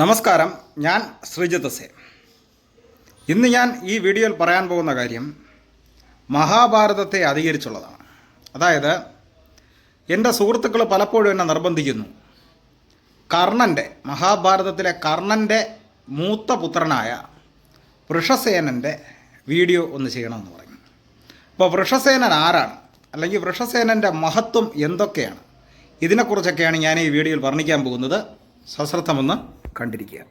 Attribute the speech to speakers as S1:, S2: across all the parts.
S1: നമസ്കാരം ഞാൻ ശ്രീജിത്ത് സെ ഇന്ന് ഞാൻ ഈ വീഡിയോയിൽ പറയാൻ പോകുന്ന കാര്യം മഹാഭാരതത്തെ അധികരിച്ചുള്ളതാണ്. അതായത് എന്റെ സുഹൃത്തുക്കൾ പലപ്പോഴും എന്നെ നിർബന്ധിക്കുന്നു. കർണന്റെ മഹാഭാരതത്തിലെ കർണന്റെ മൂത്ത പുത്രനായ വൃഷസേനന്റെ വീഡിയോ ഒന്ന് ചെയ്യണമെന്ന് പറഞ്ഞു അപ്പോൾ വൃഷസേനൻ ആരാണ്? അല്ലെങ്കിൽ വൃഷസേനന്റെ മഹത്വം എന്തൊക്കെയാണ്? ഇതിനെക്കുറിച്ചൊക്കെയാണ് ഞാൻ ഈ വീഡിയോയിൽ വർണിക്കാൻ പോകുന്നത്. സശ്രദ്ധമൊന്ന് കണ്ടിരിക്കുക.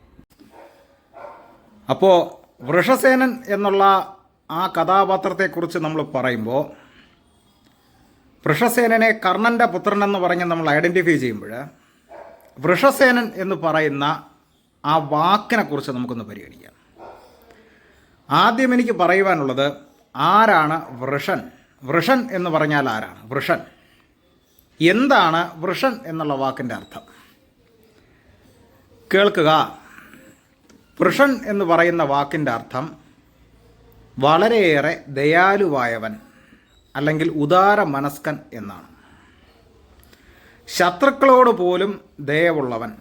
S1: അപ്പോൾ വൃഷസേനൻ എന്നുള്ള ആ കഥാപാത്രത്തെക്കുറിച്ച് നമ്മൾ പറയുമ്പോൾ വൃഷസേനനെ കർണന്റെ പുത്രൻ എന്ന് പറഞ്ഞ് നമ്മൾ ഐഡന്റിഫൈ ചെയ്യുമ്പോൾ വൃഷസേനൻ എന്ന് പറയുന്ന ആ വാക്കിനെക്കുറിച്ച് നമുക്കൊന്ന് പരിഗണിക്കാം. ആദ്യം എനിക്ക് പറയുവാനുള്ളത് ആരാണ് വൃഷൻ? വൃഷൻ എന്ന് പറഞ്ഞാൽ ആരാണ്? വൃഷൻ. എന്താണ് വൃഷൻ എന്നുള്ള വാക്കിന്റെ അർത്ഥം? കേൾക്കുക. വൃഷൻ എന്ന് പറയുന്ന വാക്കിന്റെ അർത്ഥം വളരെയേറെ ദയാലുവായവൻ അല്ലെങ്കിൽ ഉദാര മനസ്കൻ എന്നാണ്. ശത്രുക്കളോട് പോലും ദയവുള്ളവൻ.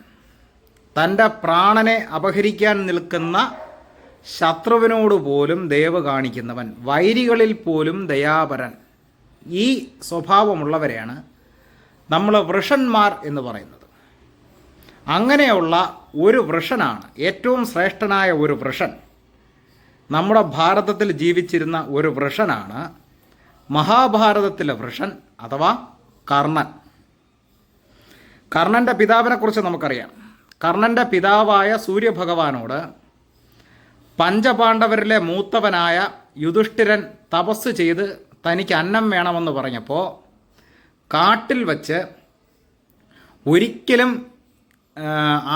S1: തന്റെ പ്രാണനെ അപഹരിക്കാൻ നിൽക്കുന്ന ശത്രുവിനോട് പോലും ദയവ് കാണിക്കുന്നവൻ. വൈരികളിൽ പോലും ദയാപരൻ. ഈ സ്വഭാവമുള്ളവരെയാണ് നമ്മൾ വൃഷന്മാർ എന്ന് പറയുന്നത്. അങ്ങനെയുള്ള ഒരു വൃഷനാണ് ഏറ്റവും ശ്രേഷ്ഠനായ ഒരു വൃഷൻ. നമ്മുടെ ഭാരതത്തിൽ ജീവിച്ചിരുന്ന ഒരു വൃഷനാണ് മഹാഭാരതത്തിലെ വൃഷൻ അഥവാ കർണൻ. കർണന്റെ പിതാവിനെക്കുറിച്ച് നമുക്കറിയാം. കർണന്റെ പിതാവായ സൂര്യഭഗവാനോട് പഞ്ചപാണ്ഡവരിലെ മൂത്തവനായ യുധിഷ്ഠിരൻ തപസ് ചെയ്ത് തനിക്ക് അന്നം വേണമെന്ന് പറഞ്ഞപ്പോൾ കാട്ടിൽ വച്ച് ഒരിക്കലും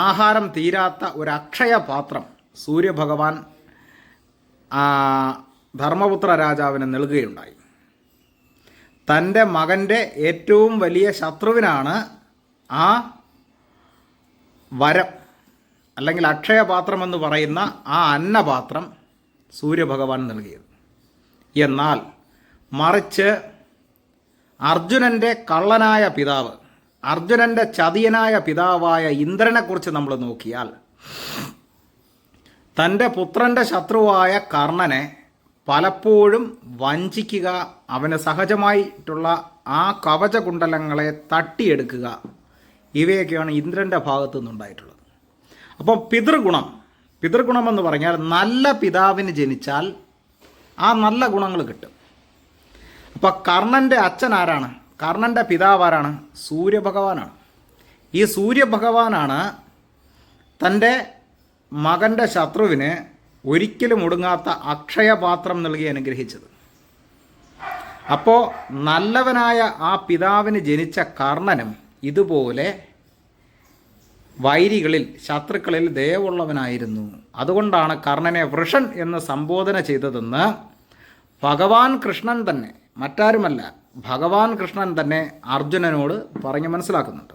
S1: ആഹാരം തീരാത്ത ഒരു അക്ഷയ പാത്രം സൂര്യഭഗവാൻ ധർമ്മപുത്ര രാജാവിന് നൽകുകയുണ്ടായി. തന്റെ മകന്റെ ഏറ്റവും വലിയ ശത്രുവിനാണ് ആ വരം അല്ലെങ്കിൽ അക്ഷയപാത്രം എന്ന് പറയുന്ന ആ അന്നപാത്രം സൂര്യഭഗവാൻ നൽകിയത്. എന്നാൽ മറിച്ച് അർജുനന്റെ കള്ളനായ പിതാവ് അർജുനന്റെ ചതിയനായ പിതാവായ ഇന്ദ്രനെക്കുറിച്ച് നമ്മൾ നോക്കിയാൽ തന്റെ പുത്രന്റെ ശത്രുവായ കർണനെ പലപ്പോഴും വഞ്ചിക്കുക അവന് സഹജമായിട്ടുള്ള ആ കവചകുണ്ടലങ്ങളെ തട്ടിയെടുക്കുക ഇവയൊക്കെയാണ് ഇന്ദ്രന്റെ ഭാഗത്തു നിന്നുണ്ടായിട്ടുള്ളത്. അപ്പോൾ പിതൃഗുണം പിതൃഗുണം എന്ന് പറഞ്ഞാൽ നല്ല പിതാവിന് ജനിച്ചാൽ ആ നല്ല ഗുണങ്ങൾ കിട്ടും. അപ്പോൾ കർണന്റെ അച്ഛൻ ആരാണ്? കർണന്റെ പിതാവ് ആരാണ് സൂര്യഭഗവാനാണ്. ഈ സൂര്യഭഗവാനാണ് തന്റെ മകന്റെ ശത്രുവിന് ഒരിക്കലും ഒടുങ്ങാത്ത അക്ഷയപാത്രം നൽകി അനുഗ്രഹിച്ചത്. അപ്പോൾ നല്ലവനായ ആ പിതാവിന് ജനിച്ച കർണനും ഇതുപോലെ വൈരികളിൽ ശത്രുക്കളിൽ ദയവുള്ളവനായിരുന്നു. അതുകൊണ്ടാണ് കർണനെ വൃഷൻ എന്ന് സംബോധന ചെയ്തതെന്ന് ഭഗവാൻ കൃഷ്ണൻ തന്നെ മറ്റാരുമല്ല ഭഗവാൻ കൃഷ്ണൻ തന്നെ അർജുനനോട് പറഞ്ഞ് മനസ്സിലാക്കുന്നുണ്ട്.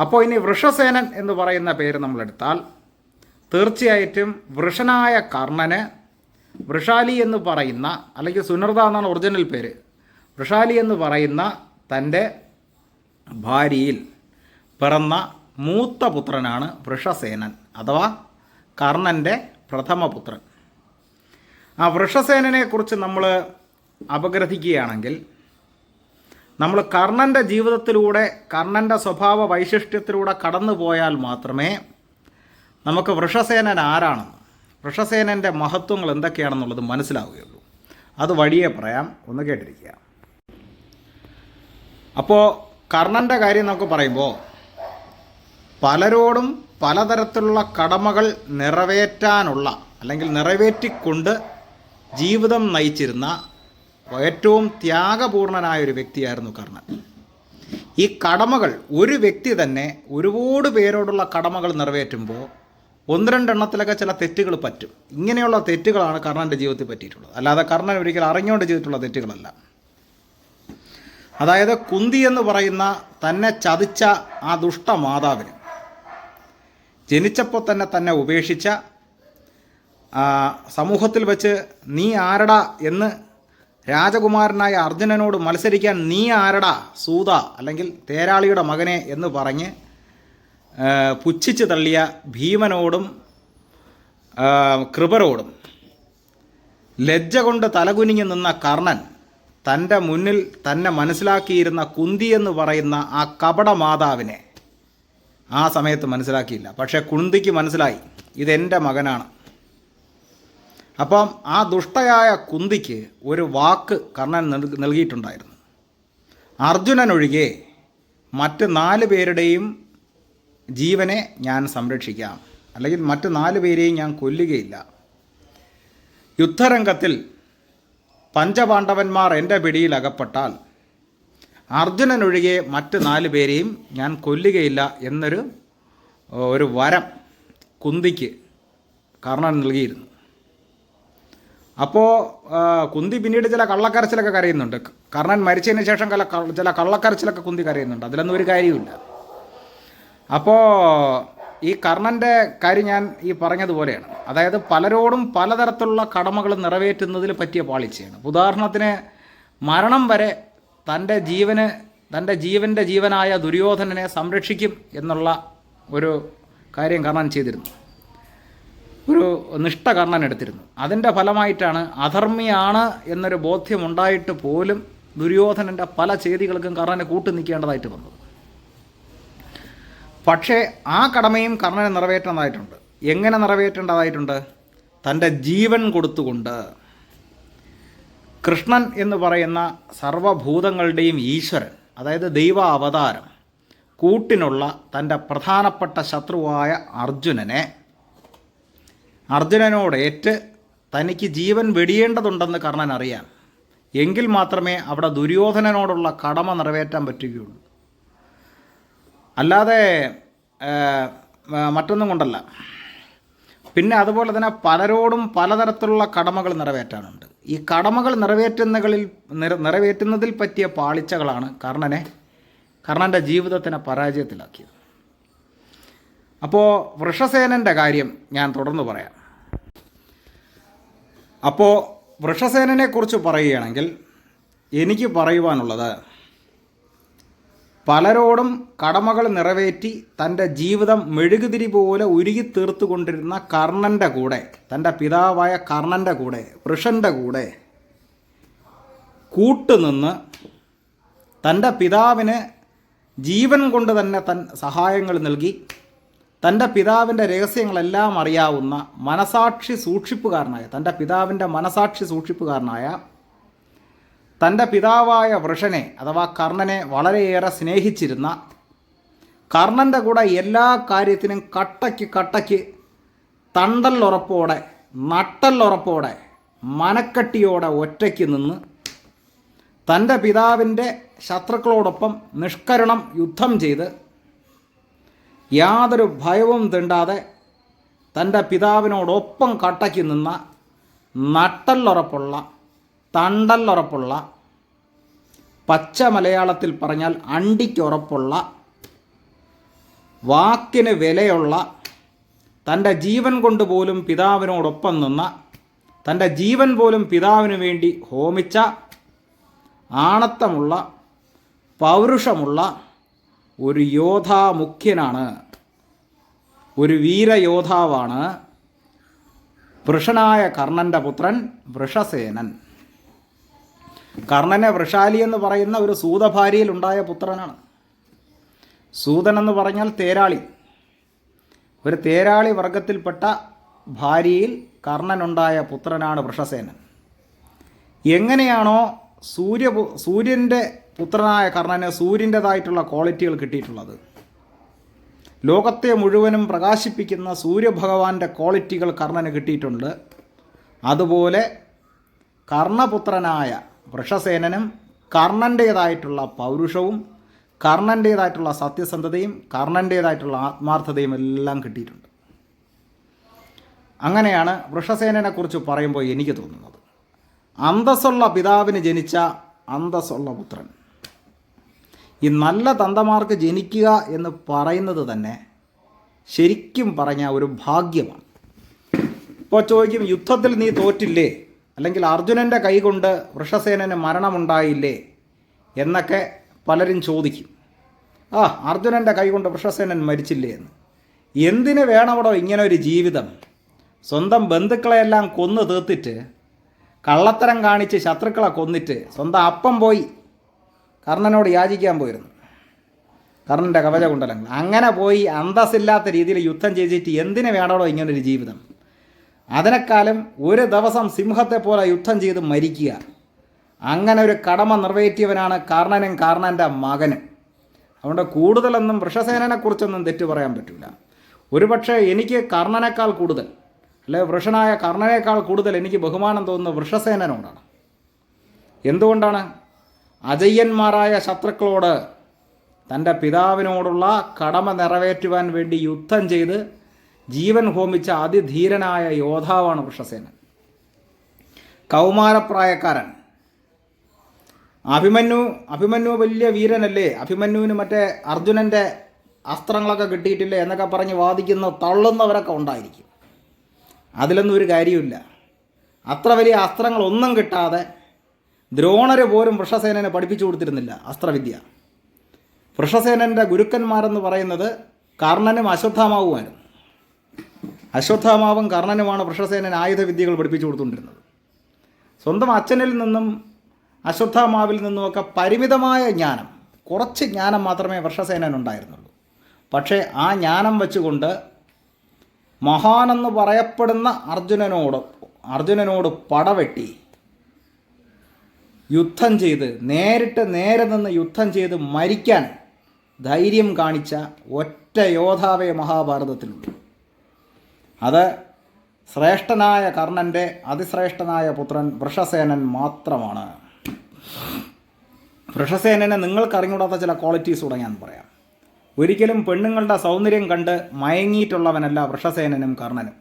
S1: അപ്പോൾ ഇനി വൃഷസേനൻ എന്ന് പറയുന്ന പേര് നമ്മളെടുത്താൽ തീർച്ചയായിട്ടും വൃഷനായ കർണന് വൃഷാലി എന്ന് പറയുന്ന അല്ലെങ്കിൽ സുനർദ എന്നാണ് ഒറിജിനൽ പേര് വൃഷാലി എന്ന് പറയുന്ന തന്റെ ഭാര്യയിൽ പിറന്ന മൂത്ത പുത്രനാണ് വൃഷസേനൻ അഥവാ കർണന്റെ പ്രഥമ പുത്രൻ. ആ വൃഷസേനനെക്കുറിച്ച് നമ്മൾ അപഗ്രഥിക്കുകയാണെങ്കിൽ നമ്മൾ കർണന്റെ ജീവിതത്തിലൂടെ കർണന്റെ സ്വഭാവ വൈശിഷ്ട്യത്തിലൂടെ കടന്നു പോയാൽ മാത്രമേ നമുക്ക് വൃഷസേനൻ ആരാണെന്ന് വൃഷസേനന്റെ മഹത്വങ്ങൾ എന്തൊക്കെയാണെന്നുള്ളത് മനസ്സിലാവുകയുള്ളൂ. അത് വഴിയെ പറയാം. ഒന്ന് കേട്ടിരിക്കുക. അപ്പോൾ കർണന്റെ കാര്യം നമുക്ക് പറയുമ്പോൾ പലരോടും പലതരത്തിലുള്ള കടമകൾ നിറവേറ്റാനുള്ള അല്ലെങ്കിൽ നിറവേറ്റിക്കൊണ്ട് ജീവിതം നയിച്ചിരുന്ന ഏറ്റവും ത്യാഗപൂർണനായ ഒരു വ്യക്തിയായിരുന്നു കർണൻ. ഈ കടമകൾ ഒരു വ്യക്തി തന്നെ ഒരുപാട് പേരോടുള്ള കടമകൾ നിറവേറ്റുമ്പോൾ ഒന്ന് രണ്ടെണ്ണത്തിലൊക്കെ ചില തെറ്റുകൾ പറ്റും. ഇങ്ങനെയുള്ള തെറ്റുകളാണ് കർണന്റെ ജീവിതത്തിൽ പറ്റിയിട്ടുള്ളത്. അല്ലാതെ കർണൻ ഒരിക്കലും അറിഞ്ഞുകൊണ്ട് ചെയ്തിട്ടുള്ള തെറ്റുകളല്ല. അതായത് കുന്തി എന്ന് പറയുന്ന തന്നെ ചതിച്ച ആ ദുഷ്ട മാതാവിന് ജനിച്ചപ്പോൾ തന്നെ തന്നെ ഉപേക്ഷിച്ച സമൂഹത്തിൽ വെച്ച് നീ ആരടാ എന്ന് രാജകുമാരനായ അർജുനനോട് മത്സരിക്കാൻ നീ ആരടാ സൂത അല്ലെങ്കിൽ തേരാളിയുടെ മകനെ എന്ന് പറഞ്ഞ് പുച്ഛിച്ച് തള്ളിയ ഭീമനോടും കൃപരോടും ലജ്ജ കൊണ്ട് തലകുനിഞ്ഞു നിന്ന കർണൻ തന്റെ മുന്നിൽ തന്നെ മനസ്സിലാക്കിയിരുന്ന കുന്തി എന്ന് പറയുന്ന ആ കപട മാതാവിനെ ആ സമയത്ത് മനസ്സിലാക്കിയില്ല. പക്ഷേ കുന്തിക്ക് മനസ്സിലായി ഇതെന്റെ മകനാണ്. അപ്പം ആ ദുഷ്ടയായ കുന്തിക്ക് ഒരു വാക്ക് കർണൻ നൽകി- നൽകിയിട്ടുണ്ടായിരുന്നു. അർജുനനൊഴികെ മറ്റ് നാല് പേരുടെയും ജീവനെ ഞാൻ സംരക്ഷിക്കാം. അല്ലെങ്കിൽ മറ്റ് നാല് പേരെയും ഞാൻ കൊല്ലുകയില്ല. യുദ്ധരംഗത്തിൽ പഞ്ചപാണ്ഡവന്മാർ എന്റെ പിടിയിൽ അകപ്പെട്ടാൽ അർജുനനൊഴികെ മറ്റ് നാല് പേരെയും ഞാൻ കൊല്ലുകയില്ല എന്നൊരു ഒരു വരം കുന്തിക്ക് കർണൻ നൽകിയിരുന്നു. അപ്പോൾ കുന്തി പിന്നീട് ചില കള്ളക്കരച്ചിലൊക്കെ കരയുന്നുണ്ട്. കർണൻ മരിച്ചതിന് ശേഷം കല ചില കള്ളക്കരച്ചിലൊക്കെ കുന്തി കരയുന്നുണ്ട്. അതിലൊന്നും ഒരു കാര്യമില്ല അപ്പോൾ ഈ കർണന്റെ കാര്യം ഞാൻ ഈ പറഞ്ഞതുപോലെയാണ്. അതായത് പലരോടും പലതരത്തിലുള്ള കടമകൾ നിറവേറ്റുന്നതിൽ പറ്റിയ പാളിച്ചയാണ്. ഉദാഹരണത്തിന് മരണം വരെ തന്റെ ജീവന് തന്റെ ജീവന്റെ ജീവനായ ദുര്യോധനനെ സംരക്ഷിക്കും എന്നുള്ള ഒരു കാര്യം കർണൻ ചെയ്തിരുന്നു. ഒരു നിഷ്ഠ കർണൻ എടുത്തിരുന്നു. അതിന്റെ ഫലമായിട്ടാണ് അധർമ്മിയാണ് എന്നൊരു ബോധ്യമുണ്ടായിട്ട് പോലും ദുര്യോധനന്റെ പല ചെയ്തികൾക്കും കർണനെ കൂട്ടു നിൽക്കേണ്ടതായിട്ട് വന്നത്. പക്ഷേ ആ കടമയും കർണന് നിറവേറ്റേണ്ടതായിട്ടുണ്ട്. എങ്ങനെ നിറവേറ്റേണ്ടതായിട്ടുണ്ട്? തന്റെ ജീവൻ കൊടുത്തുകൊണ്ട്. കൃഷ്ണൻ എന്ന് പറയുന്ന സർവഭൂതങ്ങളുടെയും ഈശ്വരൻ അതായത് ദൈവ അവതാരം കൂട്ടിനുള്ള തന്റെ പ്രധാനപ്പെട്ട ശത്രുവായ അർജുനനെ അർജുനനോടേറ്റ് തനിക്ക് ജീവൻ വെടിയേണ്ടതുണ്ടെന്ന് കർണൻ അറിയാം. എങ്കിൽ മാത്രമേ അവിടെ ദുര്യോധനനോടുള്ള കടമ നിറവേറ്റാൻ പറ്റുകയുള്ളൂ. അല്ലാതെ മറ്റൊന്നും കൊണ്ടല്ല. പിന്നെ അതുപോലെ തന്നെ പലരോടും പലതരത്തിലുള്ള കടമകൾ നിറവേറ്റാനുണ്ട്. ഈ കടമകൾ നിറവേറ്റുന്നകളിൽ നിറ നിറവേറ്റുന്നതിൽ പറ്റിയ പാളിച്ചകളാണ് കർണനെ കർണന്റെ ജീവിതത്തിനെ പരാജയത്തിലാക്കിയത്. അപ്പോൾ വൃഷസേനന്റെ കാര്യം ഞാൻ തുടർന്ന് പറയാം. അപ്പോൾ വൃഷസേനനെക്കുറിച്ച് പറയുകയാണെങ്കിൽ എനിക്ക് പറയുവാനുള്ളത് പലരോടും കടമകൾ നിറവേറ്റി തന്റെ ജീവിതം മെഴുകുതിരി പോലെ ഉരുകി തീർത്തു കൊണ്ടിരുന്ന കർണന്റെ കൂടെ തന്റെ പിതാവായ കർണന്റെ കൂടെ വൃഷന്റെ കൂടെ കൂട്ടുനിന്ന് തന്റെ പിതാവിന് ജീവൻ കൊണ്ട് തന്നെ തൻ സഹായങ്ങൾ നൽകി തന്റെ പിതാവിന്റെ രഹസ്യങ്ങളെല്ലാം അറിയാവുന്ന മനസാക്ഷി സൂക്ഷിപ്പുകാരനായ തന്റെ പിതാവിന്റെ മനസാക്ഷി സൂക്ഷിപ്പുകാരനായ തന്റെ പിതാവായ വൃഷനെ അഥവാ കർണനെ വളരെയേറെ സ്നേഹിച്ചിരുന്ന കർണന്റെ കൂടെ എല്ലാ കാര്യത്തിനും കട്ടയ്ക്ക് കട്ടയ്ക്ക് തണ്ടല്ലുറപ്പോടെ നട്ടല്ലുറപ്പോടെ മനക്കട്ടിയോടെ ഒറ്റയ്ക്ക് നിന്ന് തന്റെ പിതാവിന്റെ ശത്രുക്കളോടൊപ്പം നിഷ്കരണം യുദ്ധം ചെയ്ത് യാതൊരു ഭയവും തിണ്ടാതെ തന്റെ പിതാവിനോടൊപ്പം കട്ടയ്ക്ക് നിന്ന നട്ടല്ലുറപ്പുള്ള തണ്ടല്ലുറപ്പുള്ള പച്ച മലയാളത്തിൽ പറഞ്ഞാൽ അണ്ടിക്കുറപ്പുള്ള വാക്കിന് വിലയുള്ള തന്റെ ജീവൻ കൊണ്ട് പോലും പിതാവിനോടൊപ്പം നിന്ന തന്റെ ജീവൻ പോലും പിതാവിന് വേണ്ടി ഹോമിച്ച ആണത്തമുള്ള പൗരുഷമുള്ള ഒരു യോധാ മുഖ്യനാണ് ഒരു വീരയോധാവാണ് വൃഷനായ കർണന്റെ പുത്രൻ വൃഷസേനൻ. കർണനെ വൃഷാലി എന്ന് പറയുന്ന ഒരു സൂതഭാര്യയിൽ ഉണ്ടായ പുത്രനാണ്. സൂതൻ എന്ന് പറഞ്ഞാൽ തേരാളി. ഒരു തേരാളി വർഗത്തിൽപ്പെട്ട ഭാര്യയിൽ കർണനുണ്ടായ പുത്രനാണ് വൃഷസേനൻ. എങ്ങനെയാണോ സൂര്യ സൂര്യന്റെ പുത്രനായ കർണന് സൂര്യന്റെതായിട്ടുള്ള ക്വാളിറ്റികൾ കിട്ടിയിട്ടുള്ളത്. ലോകത്തെ മുഴുവനും പ്രകാശിപ്പിക്കുന്ന സൂര്യഭഗവാന്റെ ക്വാളിറ്റികൾ കർണന് കിട്ടിയിട്ടുണ്ട്. അതുപോലെ കർണപുത്രനായ വൃഷസേനനും കർണന്റേതായിട്ടുള്ള പൗരുഷവും കർണന്റേതായിട്ടുള്ള സത്യസന്ധതയും കർണന്റേതായിട്ടുള്ള ആത്മാർത്ഥതയും എല്ലാം കിട്ടിയിട്ടുണ്ട്. അങ്ങനെയാണ് വൃഷസേനനെക്കുറിച്ച് പറയുമ്പോൾ എനിക്ക് തോന്നുന്നത്. അന്തസ്സുള്ള പിതാവിന് ജനിച്ച അന്തസ്സുള്ള പുത്രൻ. ഈ നല്ല തന്തമാർക്ക് ജനിക്കുക എന്ന് പറയുന്നത് തന്നെ ശരിക്കും പറഞ്ഞ ഒരു ഭാഗ്യമാണ്. ഇപ്പോൾ ചോദിക്കും യുദ്ധത്തിൽ നീ തോറ്റില്ലേ? അല്ലെങ്കിൽ അർജുനന്റെ കൈകൊണ്ട് വൃഷസേനന് മരണമുണ്ടായില്ലേ? എന്നൊക്കെ പലരും ചോദിക്കും. ആ അർജുനന്റെ കൈകൊണ്ട് വൃഷസേനൻ മരിച്ചില്ലേ എന്ന്. എന്തിന് വേണമടോ ഇങ്ങനെ ഒരു ജീവിതം? സ്വന്തം ബന്ധുക്കളെയെല്ലാം കൊന്നു തീർത്തിട്ട് കള്ളത്തരം കാണിച്ച് ശത്രുക്കളെ കൊന്നിട്ട് സ്വന്തം അപ്പം പോയി കർണനോട് യാചിക്കാൻ പോയിരുന്നു. കർണന്റെ കവചകുണ്ടലങ്ങൾ അങ്ങനെ പോയി അന്തസ്സില്ലാത്ത രീതിയിൽ യുദ്ധം ചെയ്തിട്ട് എന്തിനു വേണമോ ഇങ്ങനൊരു ജീവിതം? അതിനേക്കാളും ഒരു ദിവസം സിംഹത്തെ പോലെ യുദ്ധം ചെയ്ത് മരിക്കുക. അങ്ങനെ ഒരു കടമ നിറവേറ്റിയവനാണ് കർണനും കർണന്റെ മകനും. അതുകൊണ്ട് കൂടുതലൊന്നും വൃഷസേനനെക്കുറിച്ചൊന്നും തെറ്റു പറയാൻ പറ്റില്ല ഒരുപക്ഷെ എനിക്ക് കർണനേക്കാൾ കൂടുതൽ അല്ലെ വൃഷനായ കർണനേക്കാൾ കൂടുതൽ എനിക്ക് ബഹുമാനം തോന്നുന്ന വൃഷസേനനോടാണ്. എന്തുകൊണ്ടാണ്? അജയ്യന്മാരായ ശത്രുക്കളോട് തന്റെ പിതാവിനോടുള്ള കടമ നിറവേറ്റുവാൻ വേണ്ടി യുദ്ധം ചെയ്ത് ജീവൻ ഹോമിച്ച അതിധീരനായ യോദ്ധാവാണ് വൃഷസേനൻ കൗമാരപ്രായക്കാരൻ. അഭിമന്യു അഭിമന്യു വലിയ വീരനല്ലേ? അഭിമന്യുവിന് മറ്റേ അർജുനന്റെ അസ്ത്രങ്ങളൊക്കെ കിട്ടിയിട്ടില്ലേ എന്നൊക്കെ പറഞ്ഞ് വാദിക്കുന്ന തള്ളുന്നവരൊക്കെ ഉണ്ടായിരിക്കും. അതിലൊന്നും ഒരു കാര്യമില്ല അത്ര വലിയ അസ്ത്രങ്ങളൊന്നും കിട്ടാതെ ദ്രോണര് പോലും വൃഷസേനനെ പഠിപ്പിച്ചു കൊടുത്തിരുന്നില്ല അസ്ത്രവിദ്യ. വൃഷസേനന്റെ ഗുരുക്കന്മാരെന്ന് പറയുന്നത് കർണനും അശ്വത്ഥാമാവുമായിരുന്നു. അശ്വത്ഥാമാവും കർണനുമാണ് വൃഷസേനൻ ആയുധവിദ്യകൾ പഠിപ്പിച്ചു കൊടുത്തുകൊണ്ടിരുന്നത്. സ്വന്തം അച്ഛനിൽ നിന്നും അശ്വത്ഥാമാവിൽ നിന്നുമൊക്കെ പരിമിതമായ ജ്ഞാനം കുറച്ച് ജ്ഞാനം മാത്രമേ വൃഷസേനൻ ഉണ്ടായിരുന്നുള്ളൂ പക്ഷേ ആ ജ്ഞാനം വെച്ചുകൊണ്ട് മഹാനെന്ന് പറയപ്പെടുന്ന അർജുനനോട് അർജുനനോട് പടവെട്ടി യുദ്ധം ചെയ്ത് നേരിട്ട് നേരെ നിന്ന് യുദ്ധം ചെയ്ത് മരിക്കാൻ ധൈര്യം കാണിച്ച ഒറ്റ യോദ്ധാവേ മഹാഭാരതത്തിലുണ്ട് അത് ശ്രേഷ്ഠനായ കർണന്റെ അതിശ്രേഷ്ഠനായ പുത്രൻ വൃഷസേനൻ മാത്രമാണ്. വൃഷസേനനെ നിങ്ങൾക്ക് അറിഞ്ഞൂടാത്ത ചില ക്വാളിറ്റീസ് കൂടെ ഞാൻ പറയാം. ഒരിക്കലും പെണ്ണുങ്ങളുടെ സൗന്ദര്യം കണ്ട് മയങ്ങിയിട്ടുള്ളവനല്ല വൃഷസേനനും കർണനും.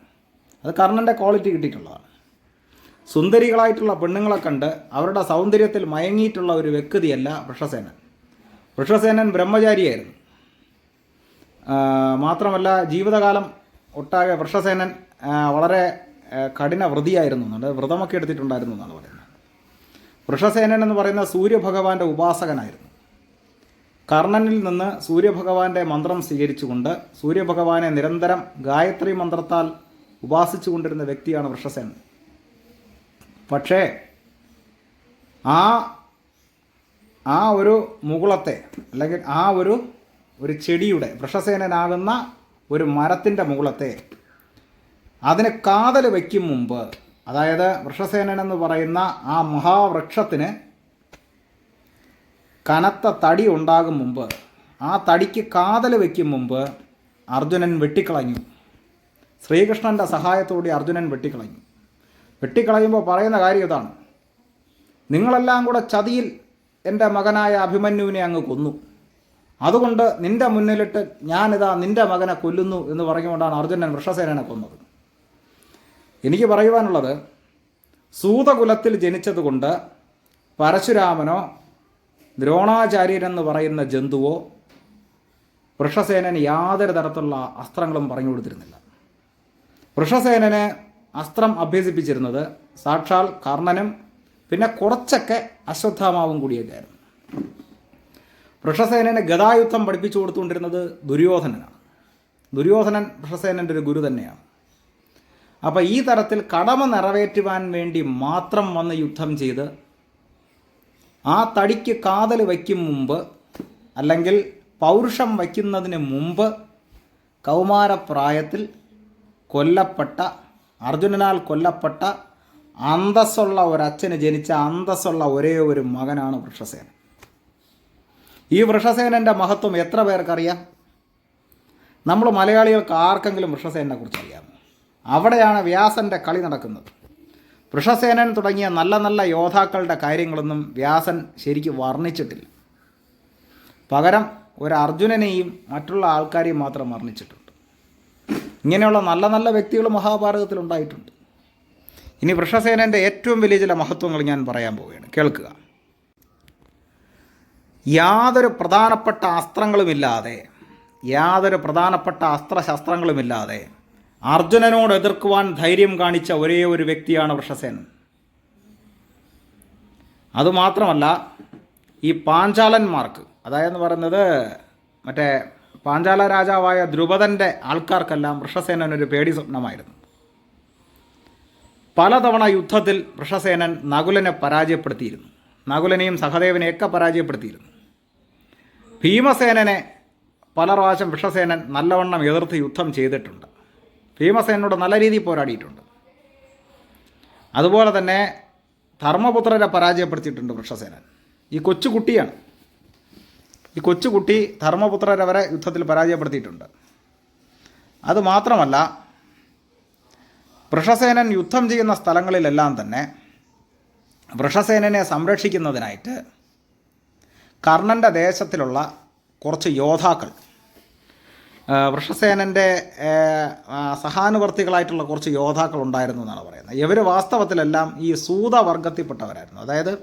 S1: അത് കർണന്റെ ക്വാളിറ്റി കിട്ടിയിട്ടുള്ളതാണ്. സുന്ദരികളായിട്ടുള്ള പെണ്ണുങ്ങളെ കണ്ട് അവരുടെ സൗന്ദര്യത്തിൽ മയങ്ങിയിട്ടുള്ള ഒരു വ്യക്തിയല്ല വൃഷസേനൻ. വൃഷസേനൻ ബ്രഹ്മചാരിയായിരുന്നു. മാത്രമല്ല ജീവിതകാലം ഒട്ടാകെ വൃഷസേനൻ വളരെ കഠിന വ്രതിയായിരുന്നു എന്നുണ്ട് വ്രതമൊക്കെ എടുത്തിട്ടുണ്ടായിരുന്നു എന്നാണ് പറയുന്നത്. വൃഷസേനൻ എന്ന് പറയുന്ന സൂര്യഭഗവാന്റെ ഉപാസകനായിരുന്നു. കർണനിൽ നിന്ന് സൂര്യഭഗവാന്റെ മന്ത്രം സ്വീകരിച്ചുകൊണ്ട് സൂര്യഭഗവാനെ നിരന്തരം ഗായത്രി മന്ത്രത്താൽ ഉപാസിച്ചു കൊണ്ടിരുന്ന വ്യക്തിയാണ് വൃഷസേനൻ. പക്ഷേ ആ ആ ഒരു മുകുളത്തെ അല്ലെങ്കിൽ ആ ഒരു ഒരു ചെടിയുടെ വൃഷസേനനാകുന്ന ഒരു മരത്തിന്റെ മുകുളത്തെ അതിന് കാതൽ വയ്ക്കും മുമ്പ് അതായത് വൃഷസേനൻ എന്ന് പറയുന്ന ആ മഹാവൃക്ഷത്തിന് കനത്ത തടി ഉണ്ടാകും മുമ്പ് ആ തടിക്ക് കാതൽ വയ്ക്കും മുമ്പ് അർജുനൻ വെട്ടിക്കളഞ്ഞു. ശ്രീകൃഷ്ണന്റെ സഹായത്തോടെ അർജുനൻ വെട്ടിക്കളഞ്ഞു. വെട്ടിക്കളയുമ്പോൾ പറയുന്ന കാര്യം ഇതാണ്. നിങ്ങളെല്ലാം കൂടെ ചതിയിൽ എന്റെ മകനായ അഭിമന്യുവിനെ അങ്ങ് കൊന്നു. അതുകൊണ്ട് നിന്റെ മുന്നിലിട്ട് ഞാനിതാ നിന്റെ മകനെ കൊല്ലുന്നു എന്ന് പറഞ്ഞുകൊണ്ടാണ് അർജുനൻ വൃഷസേനനെ കൊന്നത്. എനിക്ക് പറയുവാനുള്ളത് സൂതകുലത്തിൽ ജനിച്ചതുകൊണ്ട് പരശുരാമനോ ദ്രോണാചാര്യനെന്ന് പറയുന്ന ജന്തുവോ വൃഷസേനന് യാതൊരു തരത്തിലുള്ള അസ്ത്രങ്ങളും പറഞ്ഞു കൊടുത്തിരുന്നില്ല. വൃഷസേനന് അസ്ത്രം അഭ്യസിപ്പിച്ചിരുന്നത് സാക്ഷാൽ കർണനും പിന്നെ കുറച്ചൊക്കെ അശ്വത്ഥാമാവും കൂടിയൊക്കെയായിരുന്നു. വൃഷസേനന് ഗതായുദ്ധം പഠിപ്പിച്ചു കൊടുത്തുകൊണ്ടിരുന്നത് ദുര്യോധനനാണ്. ദുര്യോധനൻ വൃഷസേനന്റെ ഒരു ഗുരു തന്നെയാണ്. അപ്പോൾ ഈ തരത്തിൽ കടമ നിറവേറ്റുവാൻ വേണ്ടി മാത്രം വന്ന് യുദ്ധം ചെയ്ത് ആ തടിക്ക് കാതൽ വയ്ക്കും മുമ്പ് അല്ലെങ്കിൽ പൗരുഷം വയ്ക്കുന്നതിന് മുമ്പ് കൗമാരപ്രായത്തിൽ കൊല്ലപ്പെട്ട അർജുനനാൽ കൊല്ലപ്പെട്ട അന്തസ്സുള്ള ഒരച്ഛന് ജനിച്ച അന്തസ്സുള്ള ഒരേ ഒരു മകനാണ് വൃഷസേനൻ. ഈ വൃഷസേനന്റെ മഹത്വം എത്ര പേർക്കറിയാം? നമ്മൾ മലയാളികൾക്ക് ആർക്കെങ്കിലും വൃഷസേനെ കുറിച്ച് അറിയാമോ? അവിടെയാണ് വ്യാസന്റെ കളി നടക്കുന്നത്. വൃഷസേനൻ തുടങ്ങിയ നല്ല നല്ല യോദ്ധാക്കളുടെ കാര്യങ്ങളൊന്നും വ്യാസൻ ശരിക്ക് വർണിച്ചിട്ടില്ല. പകരം ഒരു അർജുനനെയും മറ്റുള്ള ആൾക്കാരെയും മാത്രം വർണിച്ചിട്ടുണ്ട് ഇങ്ങനെയുള്ള നല്ല നല്ല വ്യക്തികൾ മഹാഭാരതത്തിൽ ഉണ്ടായിട്ടുണ്ട്. ഇനി വൃഷസേനന്റെ ഏറ്റവും വലിയ ചില മഹത്വങ്ങൾ ഞാൻ പറയാൻ പോവുകയാണ്. കേൾക്കുക. യാതൊരു പ്രധാനപ്പെട്ട അസ്ത്രങ്ങളുമില്ലാതെ യാതൊരു പ്രധാനപ്പെട്ട അസ്ത്രശസ്ത്രങ്ങളുമില്ലാതെ അർജുനനോട് എതിർക്കുവാൻ ധൈര്യം കാണിച്ച ഒരേ ഒരു വ്യക്തിയാണ് വൃഷസേനൻ. അതുമാത്രമല്ല ഈ പാഞ്ചാലന്മാർക്ക് അതായത് പറയുന്നത് മറ്റേ പാഞ്ചാല രാജാവായ ദ്രുപദന്റെ ആൾക്കാർക്കെല്ലാം വൃഷസേനൻ ഒരു പേടി സ്വപ്നമായിരുന്നു. പലതവണ യുദ്ധത്തിൽ വൃഷസേനൻ നകുലനെ പരാജയപ്പെടുത്തിയിരുന്നു. നകുലനെയും സഹദേവനെയൊക്കെ പരാജയപ്പെടുത്തിയിരുന്നു. ഭീമസേനനെ പല പ്രാവശ്യം വൃഷസേനൻ നല്ലവണ്ണം എതിർത്ത് യുദ്ധം ചെയ്തിട്ടുണ്ട്. ഭീമസേനോട് നല്ല രീതിയിൽ പോരാടിയിട്ടുണ്ട്. അതുപോലെ തന്നെ ധർമ്മപുത്രരെ പരാജയപ്പെടുത്തിയിട്ടുണ്ട് വൃഷസേനൻ. ഈ കൊച്ചുകുട്ടിയാണ്. ഈ കൊച്ചുകുട്ടി ധർമ്മപുത്രരവരെ യുദ്ധത്തിൽ പരാജയപ്പെടുത്തിയിട്ടുണ്ട്. അതുമാത്രമല്ല വൃഷസേനൻ യുദ്ധം ചെയ്യുന്ന സ്ഥലങ്ങളിലെല്ലാം തന്നെ വൃഷസേനനെ സംരക്ഷിക്കുന്നതിനായിട്ട് കർണന്റെ ദേശത്തിലുള്ള കുറച്ച് യോദ്ധാക്കൾ വൃഷസേനന്റെ സഹാനുവർത്തികളായിട്ടുള്ള കുറച്ച് യോദ്ധാക്കൾ ഉണ്ടായിരുന്നു എന്നാണ് പറയുന്നത്. ഇവർ വാസ്തവത്തിലെല്ലാം ഈ സൂതവർഗത്തിൽപ്പെട്ടവരായിരുന്നു. അതായത്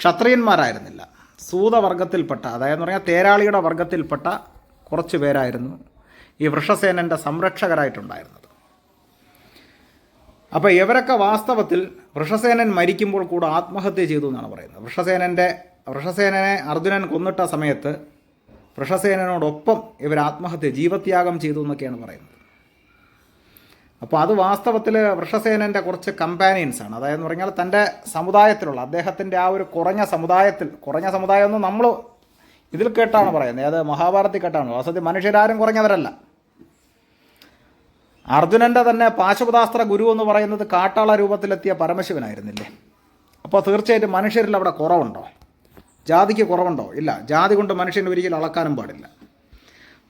S1: ക്ഷത്രിയന്മാരായിരുന്നില്ല. സൂതവർഗത്തിൽപ്പെട്ട അതായത് പറഞ്ഞാൽ തേരാളിയുടെ വർഗത്തിൽപ്പെട്ട കുറച്ച് പേരായിരുന്നു ഈ വൃഷസേനന്റെ സംരക്ഷകരായിട്ടുണ്ടായിരുന്നത്. അപ്പോൾ ഇവരൊക്കെ വാസ്തവത്തിൽ വൃഷസേനൻ മരിക്കുമ്പോൾ കൂടെ ആത്മഹത്യ ചെയ്തു എന്നാണ് പറയുന്നത്. വൃഷസേനന്റെ വൃഷസേനനെ അർജുനൻ കൊന്നിട്ട സമയത്ത് വൃഷസേനനോടൊപ്പം ഇവർ ആത്മഹത്യ ജീവത്യാഗം ചെയ്തു എന്നൊക്കെയാണ് പറയുന്നത്. അപ്പോൾ അത് വാസ്തവത്തിൽ വൃഷസേനന്റെ കുറച്ച് കമ്പാനിയൻസ് ആണ്. അതായത് എന്ന് പറഞ്ഞാൽ തന്റെ സമുദായത്തിലുള്ള അദ്ദേഹത്തിന്റെ ആ ഒരു കുറഞ്ഞ സമുദായത്തിൽ കുറഞ്ഞ സമുദായം എന്ന് നമ്മൾ ഇതിൽ കേട്ടാണ് പറയുന്നത്. അത് മഹാഭാരതത്തിൽ കേട്ടാണ്? വാസ്തവത്തിൽ മനുഷ്യരാരും കുറഞ്ഞവരല്ല. അർജുനന്റെ തന്നെ പാശുപതാസ്ത്ര ഗുരു എന്ന് പറയുന്നത് കാട്ടാള രൂപത്തിലെത്തിയ പരമശിവനായിരുന്നില്ലേ? അപ്പോൾ തീർച്ചയായിട്ടും മനുഷ്യരിൽ അവിടെ കുറവുണ്ടോ? ജാതിക്ക് കുറവുണ്ടോ? ഇല്ല. ജാതി കൊണ്ട് മനുഷ്യന് ഒരിക്കലും അളക്കാനും പാടില്ല.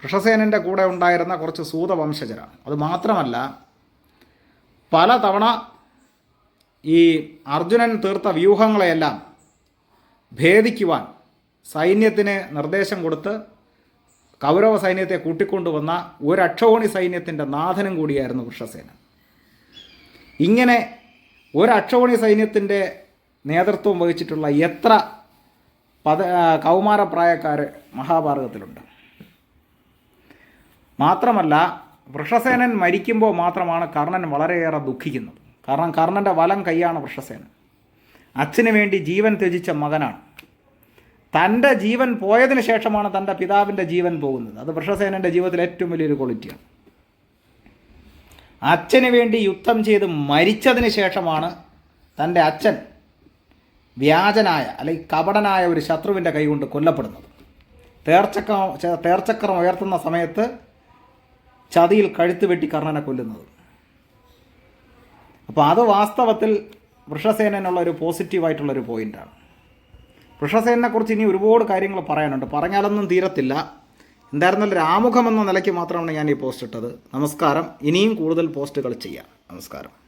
S1: വൃഷസേനന്റെ കൂടെ ഉണ്ടായിരുന്ന കുറച്ച് സൂതവംശജരാണ്. അത് മാത്രമല്ല പലതവണ ഈ അർജുനൻ തീർത്ത വ്യൂഹങ്ങളെയെല്ലാം ഭേദിക്കുവാൻ സൈന്യത്തിന് നിർദ്ദേശം കൊടുത്ത് കൗരവ സൈന്യത്തെ കൂട്ടിക്കൊണ്ടുവന്ന ഒരക്ഷോണി സൈന്യത്തിന്റെ നാഥനും കൂടിയായിരുന്നു വൃഷസേന ഇങ്ങനെ ഒരക്ഷോണി സൈന്യത്തിന്റെ നേതൃത്വം വഹിച്ചിട്ടുള്ള എത്ര പത കൗമാരപ്രായക്കാർ മഹാഭാരതത്തിലുണ്ട്. മാത്രമല്ല വൃഷസേനൻ മരിക്കുമ്പോൾ മാത്രമാണ് കർണൻ വളരെയേറെ ദുഃഖിക്കുന്നത്. കാരണം കർണന്റെ വലം കൈയാണ് വൃഷസേനൻ. അച്ഛന് വേണ്ടി ജീവൻ ത്യജിച്ച മകനാണ്. തന്റെ ജീവൻ പോയതിന് ശേഷമാണ് തന്റെ പിതാവിന്റെ ജീവൻ പോകുന്നത്. അത് വൃഷസേനന്റെ ജീവിതത്തിൽ ഏറ്റവും വലിയൊരു ക്വാളിറ്റിയാണ് അച്ഛന് വേണ്ടി യുദ്ധം ചെയ്ത് മരിച്ചതിന് ശേഷമാണ് തന്റെ അച്ഛൻ വ്യാജനായ അല്ലെങ്കിൽ കപടനായ ഒരു ശത്രുവിന്റെ കൈകൊണ്ട് കൊല്ലപ്പെടുന്നത്. തേർച്ചക്രം തേർച്ചക്രം ഉയർത്തുന്ന സമയത്ത് ചതിയിൽ കഴുത്ത് വെട്ടി കർണനെ കൊല്ലുന്നത്. അപ്പോൾ അത് വാസ്തവത്തിൽ വൃഷസേനുള്ള ഒരു പോസിറ്റീവായിട്ടുള്ള ഒരു പോയിന്റാണ് വൃഷസേനെ കുറിച്ച് ഇനി ഒരുപാട് കാര്യങ്ങൾ പറയാനുണ്ട്. പറഞ്ഞാലൊന്നും തീരത്തില്ല. എന്തായിരുന്നാലും രാമുഖം എന്ന നിലയ്ക്ക് മാത്രമാണ് ഞാൻ ഈ പോസ്റ്റ് ഇട്ടത്. നമസ്കാരം. ഇനിയും കൂടുതൽ പോസ്റ്റുകൾ ചെയ്യാം. നമസ്കാരം.